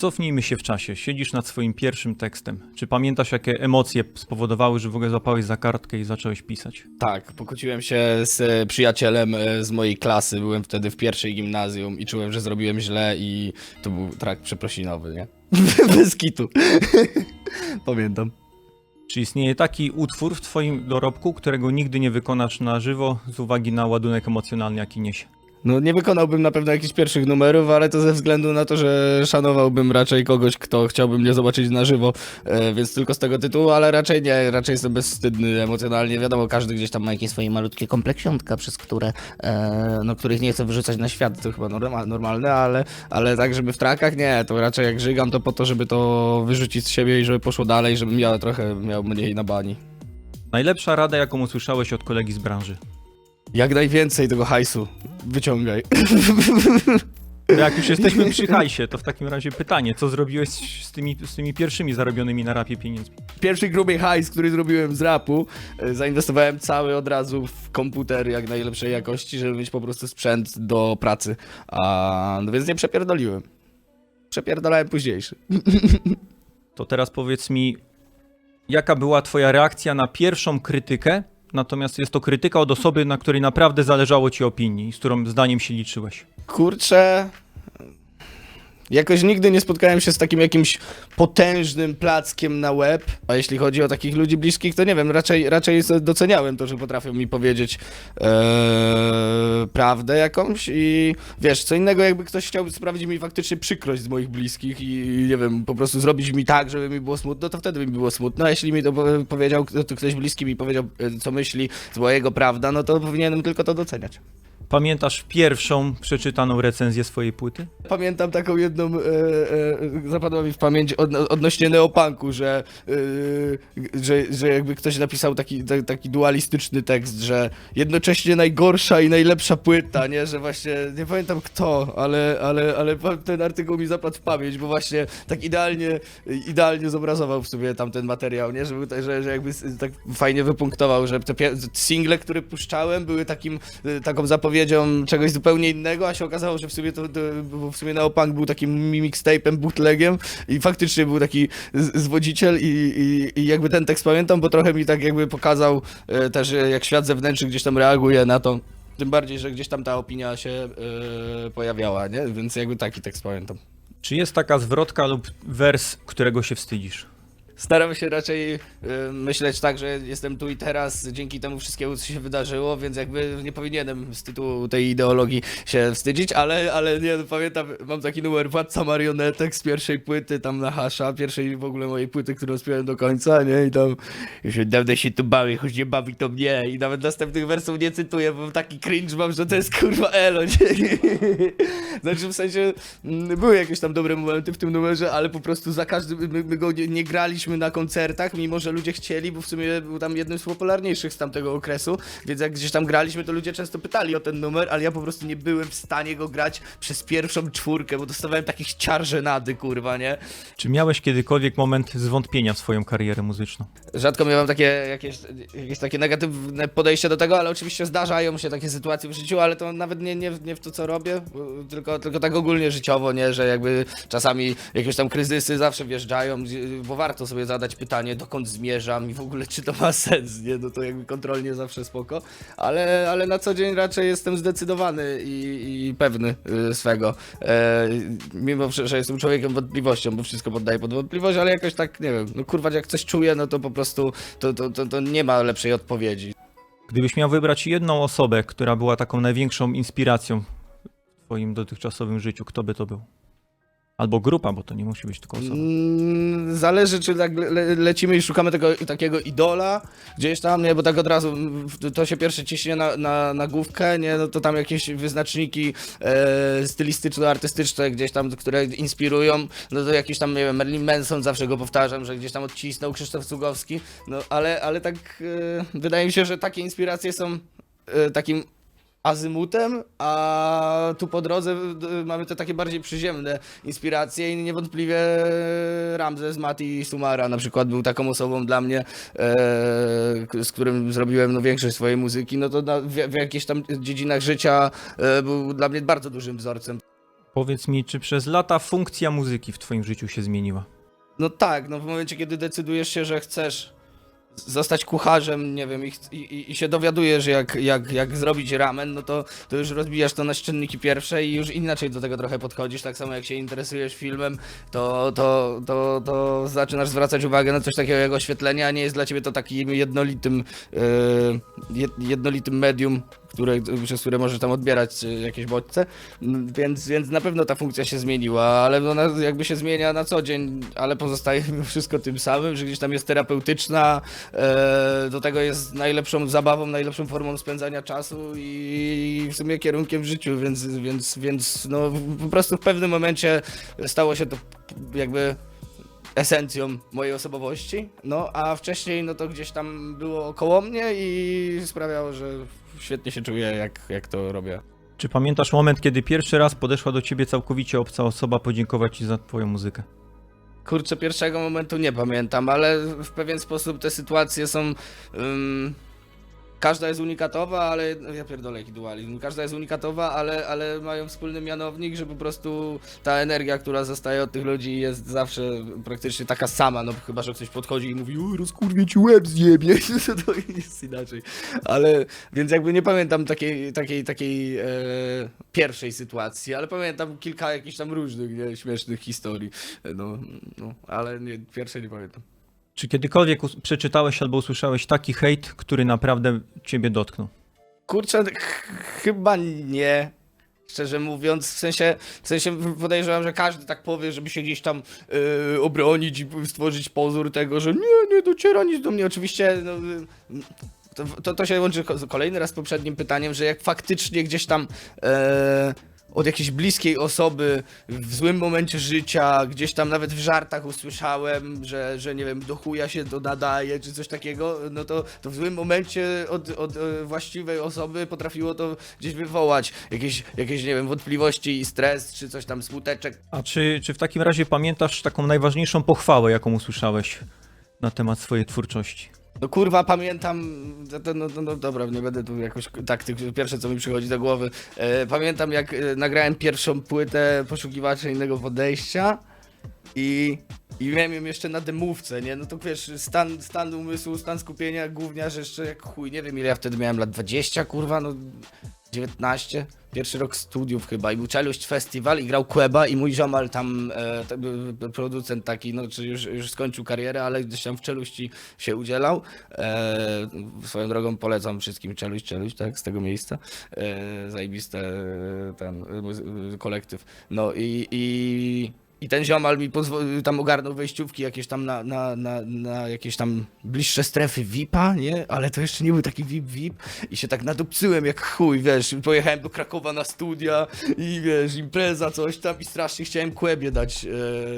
Cofnijmy się w czasie. Siedzisz nad swoim pierwszym tekstem. Czy pamiętasz, jakie emocje spowodowały, że w ogóle złapałeś za kartkę i zacząłeś pisać? Tak, pokłóciłem się z e, przyjacielem e, z mojej klasy, byłem wtedy w pierwszej gimnazjum i czułem, że zrobiłem źle i to był trakt przeprosinowy, nie? Bez kitu. Pamiętam. Czy istnieje taki utwór w twoim dorobku, którego nigdy nie wykonasz na żywo z uwagi na ładunek emocjonalny, jaki niesie? No nie wykonałbym na pewno jakichś pierwszych numerów, ale to ze względu na to, że szanowałbym raczej kogoś, kto chciałby mnie zobaczyć na żywo, e, więc tylko z tego tytułu, ale raczej nie, raczej jestem bezwstydny emocjonalnie. Wiadomo, każdy gdzieś tam ma jakieś swoje malutkie kompleksiątka, przez które, e, no których nie chcę wyrzucać na świat, to chyba norma, normalne, ale, ale tak, żeby w trakach, nie, to raczej jak żygam, to po to, żeby to wyrzucić z siebie i żeby poszło dalej, żebym ja trochę miał mniej na bani. Najlepsza rada, jaką usłyszałeś od kolegi z branży? Jak najwięcej tego hajsu wyciągaj. Jak już jesteśmy przy hajsie, to w takim razie pytanie, co zrobiłeś z tymi, z tymi pierwszymi zarobionymi na rapie pieniędzmi? Pierwszy gruby hajs, który zrobiłem z rapu, e, zainwestowałem cały od razu w komputer jak najlepszej jakości, żeby mieć po prostu sprzęt do pracy. A, no więc nie przepierdoliłem. Przepierdolałem późniejszy. To teraz powiedz mi, jaka była twoja reakcja na pierwszą krytykę, natomiast jest to krytyka od osoby, na której naprawdę zależało ci opinii, z którą zdaniem się liczyłeś. Kurczę. Jakoś nigdy nie spotkałem się z takim jakimś potężnym plackiem na łeb. A jeśli chodzi o takich ludzi bliskich, to nie wiem, raczej, raczej doceniałem to, że potrafią mi powiedzieć e, prawdę jakąś i wiesz, co innego jakby ktoś chciał sprawić mi faktycznie przykrość z moich bliskich i, i nie wiem, po prostu zrobić mi tak, żeby mi było smutno, to wtedy by mi było smutno, a jeśli mi to po- powiedział, to ktoś bliski mi powiedział, e, co myśli z mojego prawda, no to powinienem tylko to doceniać. Pamiętasz pierwszą przeczytaną recenzję swojej płyty? Pamiętam taką jedną, e, e, zapadła mi w pamięć od, odnośnie neopunku, że, e, że, że jakby ktoś napisał taki, ta- taki dualistyczny tekst, że jednocześnie najgorsza i najlepsza płyta, nie, że właśnie, nie pamiętam kto, ale, ale, ale ten artykuł mi zapadł w pamięć, bo właśnie tak idealnie, idealnie zobrazował w sobie tamten materiał, nie, że, tak- że, że jakby tak fajnie wypunktował, że te single, które puszczałem były takim, e, taką zapowiedzią czegoś zupełnie innego, a się okazało, że w sumie to, to w sumie Neopunk był takim mixtape'em, bootlegiem i faktycznie był taki zwodziciel i, i, i jakby ten tekst pamiętam, bo trochę mi tak jakby pokazał e, też e, jak świat zewnętrzny gdzieś tam reaguje na to. Tym bardziej, że gdzieś tam ta opinia się e, pojawiała, nie? Więc jakby taki tekst pamiętam. Czy jest taka zwrotka lub wers, którego się wstydzisz? Staram się raczej y, myśleć tak, że jestem tu i teraz dzięki temu wszystkiemu, co się wydarzyło, więc jakby nie powinienem z tytułu tej ideologii się wstydzić, ale, ale nie, no, pamiętam, mam taki numer Władca Marionetek z pierwszej płyty, tam na Hasza, pierwszej w ogóle mojej płyty, którą spiałem do końca, nie, i tam już od dawna się tu bawię, choć nie bawi to mnie i nawet następnych wersów nie cytuję, bo taki cringe mam, że to jest kurwa elo, nie? Znaczy w sensie mm, były jakieś tam dobre momenty w tym numerze, ale po prostu za każdym, my, my go nie, nie graliśmy na koncertach, mimo że ludzie chcieli, bo w sumie był tam jednym z popularniejszych z tamtego okresu, więc jak gdzieś tam graliśmy, to ludzie często pytali o ten numer, ale ja po prostu nie byłem w stanie go grać przez pierwszą czwórkę, bo dostawałem takich ciar żenady, kurwa, nie? Czy miałeś kiedykolwiek moment zwątpienia w swoją karierę muzyczną? Rzadko miałem takie jakieś, jakieś takie negatywne podejście do tego, ale oczywiście zdarzają się takie sytuacje w życiu, ale to nawet nie, nie, nie w to, co robię, tylko, tylko tak ogólnie życiowo, nie, że jakby czasami jakieś tam kryzysy zawsze wjeżdżają, bo warto sobie zadać pytanie, dokąd zmierzam i w ogóle czy to ma sens, nie, no to jakby kontrolnie zawsze spoko, ale, ale na co dzień raczej jestem zdecydowany i, i pewny y, swego, e, mimo że jestem człowiekiem wątpliwością, bo wszystko poddaję pod wątpliwość, ale jakoś tak, nie wiem, no kurwa, jak coś czuję, no to po prostu to, to, to, to nie ma lepszej odpowiedzi. Gdybyś miał wybrać jedną osobę, która była taką największą inspiracją w twoim dotychczasowym życiu, kto by to był? Albo grupa, bo to nie musi być tylko osoba. Mm, Zależy, czy tak le lecimy i szukamy tego takiego idola gdzieś tam, nie, bo tak od razu mm, to się pierwsze ciśnie na, na, na główkę, nie, no to tam jakieś wyznaczniki e, stylistyczno-artystyczne gdzieś tam, które inspirują, no to jakiś tam, nie wiem, Merlin Manson, zawsze go powtarzam, że gdzieś tam odcisnął Krzysztof Cugowski, no ale, ale tak e, wydaje mi się, że takie inspiracje są e, takim azymutem, a tu po drodze y, mamy te takie bardziej przyziemne inspiracje i niewątpliwie Ramzes Mati Sumara na przykład był taką osobą dla mnie, e, z którym zrobiłem no, większość swojej muzyki, no to na, w, w jakichś tam dziedzinach życia e, był dla mnie bardzo dużym wzorcem. Powiedz mi, czy przez lata funkcja muzyki w twoim życiu się zmieniła? No tak, no w momencie, kiedy decydujesz się, że chcesz zostać kucharzem, nie wiem, i, i, i się dowiadujesz, jak, jak, jak zrobić ramen, no to, to już rozbijasz to na czynniki pierwsze i już inaczej do tego trochę podchodzisz. Tak samo jak się interesujesz filmem, to, to, to, to zaczynasz zwracać uwagę na coś takiego jak oświetlenie, a nie jest dla ciebie to takim jednolitym, jed, jednolitym medium, które, przez które możesz tam odbierać e, jakieś bodźce. Mm, Więc, więc na pewno ta funkcja się zmieniła, ale ona jakby się zmienia na co dzień, ale pozostaje mimo wszystko tym samym, że gdzieś tam jest terapeutyczna, e, do tego jest najlepszą zabawą, najlepszą formą spędzania czasu i w sumie kierunkiem w życiu, więc, więc, więc no po prostu w pewnym momencie stało się to jakby esencją mojej osobowości, no a wcześniej no to gdzieś tam było koło mnie i sprawiało, że świetnie się czuję jak, jak to robię. Czy pamiętasz moment, kiedy pierwszy raz podeszła do ciebie całkowicie obca osoba podziękować ci za twoją muzykę? Kurczę, pierwszego momentu nie pamiętam, ale w pewien sposób te sytuacje są. ym, każda jest unikatowa, ale. Ja pierdolę jaki dualizm. Każda jest unikatowa, ale, ale mają wspólny mianownik, że po prostu ta energia, która zostaje od tych ludzi jest zawsze praktycznie taka sama. No chyba, że ktoś podchodzi i mówi, uj, rozkurwie ci łeb zjebie. to jest inaczej. Ale więc jakby nie pamiętam takiej, takiej, takiej e, pierwszej sytuacji, ale pamiętam kilka jakichś tam różnych nie, śmiesznych historii. No, no, ale nie, pierwsze nie pamiętam. Czy kiedykolwiek przeczytałeś albo usłyszałeś taki hejt, który naprawdę ciebie dotknął? Kurczę, ch- chyba nie. Szczerze mówiąc, w sensie, w sensie podejrzewam, że każdy tak powie, żeby się gdzieś tam yy, obronić i stworzyć pozór tego, że nie, nie dociera nic do mnie. Oczywiście no, yy, to, to, to się łączy ko- kolejny raz z poprzednim pytaniem, że jak faktycznie gdzieś tam e, od jakiejś bliskiej osoby w złym momencie życia, gdzieś tam nawet w żartach usłyszałem, że, że nie wiem, do chuja się to nadaje, czy coś takiego, no to, to w złym momencie od, od e, właściwej osoby potrafiło to gdzieś wywołać jakieś, jakieś, nie wiem, wątpliwości i stres, czy coś tam, smuteczek. A czy, czy w takim razie pamiętasz taką najważniejszą pochwałę, jaką usłyszałeś na temat swojej twórczości? No kurwa, pamiętam, no, no, no, dobra, nie będę tu jakoś, tak, pierwsze co mi przychodzi do głowy, e, pamiętam jak e, nagrałem pierwszą płytę Poszukiwacze Innego Podejścia i, i miałem ją jeszcze na demówce, nie, no to wiesz, stan, stan umysłu, stan skupienia, gówniarz jeszcze jak chuj, nie wiem ile ja wtedy miałem lat, 20 kurwa, no 19, pierwszy rok studiów chyba i był Czeluść Festiwal i grał Queba i mój ziomal tam, e, producent taki, no czy już, już skończył karierę, ale gdzieś tam w Czeluści się udzielał. E, swoją drogą polecam wszystkim Czeluść, Czeluść, tak, z tego miejsca. E, zajebiste e, ten e, kolektyw. No i, i i ten ziomal mi pozwolił, tam ogarnął wejściówki jakieś tam na, na, na, na jakieś tam bliższe strefy VIP-a, nie? Ale to jeszcze nie był taki VIP-VIP i się tak nadupcyłem jak chuj, wiesz, pojechałem do Krakowa na studia i wiesz, impreza, coś tam i strasznie chciałem Kłębie dać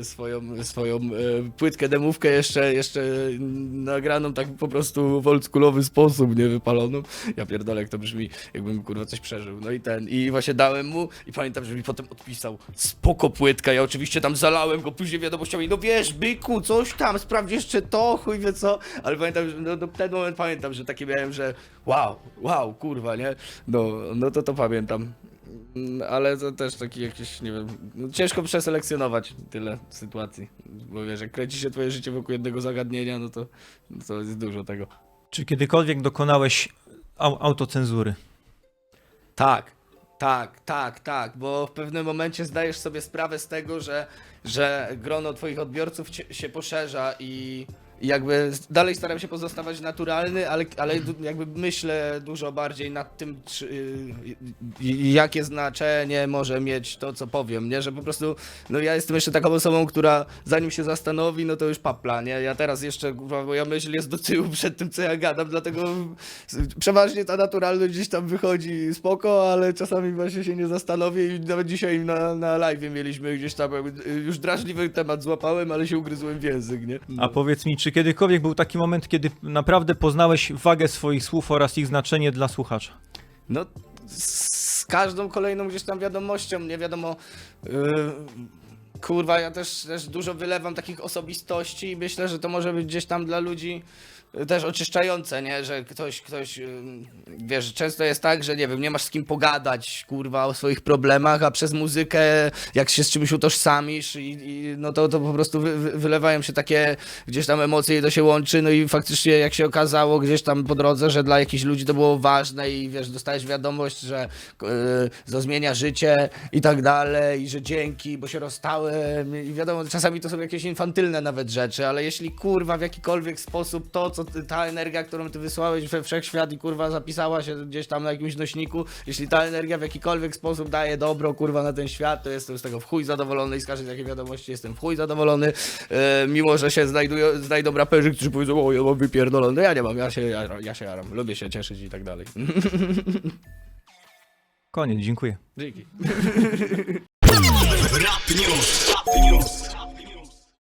e, swoją, swoją e, płytkę, demówkę jeszcze, jeszcze nagraną tak po prostu w oldschoolowy sposób, nie wypaloną. Ja pierdolę, jak to brzmi, jakbym kurwa coś przeżył. No i ten, i właśnie dałem mu i pamiętam, że mi potem odpisał, spoko płytka, ja oczywiście tam zalałem go później wiadomościami, no wiesz, byku, coś tam, sprawdź jeszcze to, chuj wie co, ale pamiętam, że no, no ten moment pamiętam, że takie miałem, że wow, wow, kurwa, nie? No, no to to pamiętam. Mm, Ale to też taki jakiś, nie wiem, no ciężko przeselekcjonować tyle sytuacji, bo wiesz, jak kręci się twoje życie wokół jednego zagadnienia, no to, no to jest dużo tego. Czy kiedykolwiek dokonałeś au- autocenzury? Tak, tak, tak, tak, bo w pewnym momencie zdajesz sobie sprawę z tego, że, że grono twoich odbiorców się poszerza i, jakby dalej staram się pozostawać naturalny, ale, ale jakby myślę dużo bardziej nad tym, czy, y, y, jakie znaczenie może mieć to, co powiem, nie? Że po prostu, no ja jestem jeszcze taką osobą, która zanim się zastanowi, no to już papla, nie? Ja teraz jeszcze, kurwa, moja myśl jest do tyłu przed tym, co ja gadam, dlatego przeważnie ta naturalność gdzieś tam wychodzi spoko, ale czasami właśnie się nie zastanowię i nawet dzisiaj na, na live mieliśmy gdzieś tam y, już drażliwy temat złapałem, ale się ugryzłem w język, nie? A powiedz mi, czy kiedykolwiek był taki moment, kiedy naprawdę poznałeś wagę swoich słów oraz ich znaczenie dla słuchacza? No, z każdą kolejną gdzieś tam wiadomością, nie wiadomo. Yy, kurwa, ja też, też dużo wylewam takich osobistości i myślę, że to może być gdzieś tam dla ludzi y, też oczyszczające, nie? Że ktoś, ktoś, wiesz, często jest tak, że nie wiem, nie masz z kim pogadać, kurwa, o swoich problemach, a przez muzykę, jak się z czymś utożsamisz i, i no to, to po prostu wy, wy, wylewają się takie gdzieś tam emocje i to się łączy, no i faktycznie jak się okazało gdzieś tam po drodze, że dla jakichś ludzi to było ważne i wiesz, dostałeś wiadomość, że yy, to zmienia życie i tak dalej, i że dzięki, bo się rozstałem i wiadomo, czasami to są jakieś infantylne nawet rzeczy, ale jeśli kurwa w jakikolwiek sposób to, co ty, ta energia, którą ty wysłałeś we wszechświat i kurwa zapisała się gdzieś tam na jakimś nośniku, jeśli ta energia w jakikolwiek sposób daje dobro kurwa na ten świat, to jestem z tego w chuj zadowolony i z każdej takiej wiadomości jestem w chuj zadowolony, e, mimo że się znajdują, znajdą raperzy, którzy powiedzą, o ja mam wypierdolony, ja nie mam, ja się, ja, ja się jaram, lubię się cieszyć i tak dalej. Koniec, dziękuję. Dzięki. News. Top News.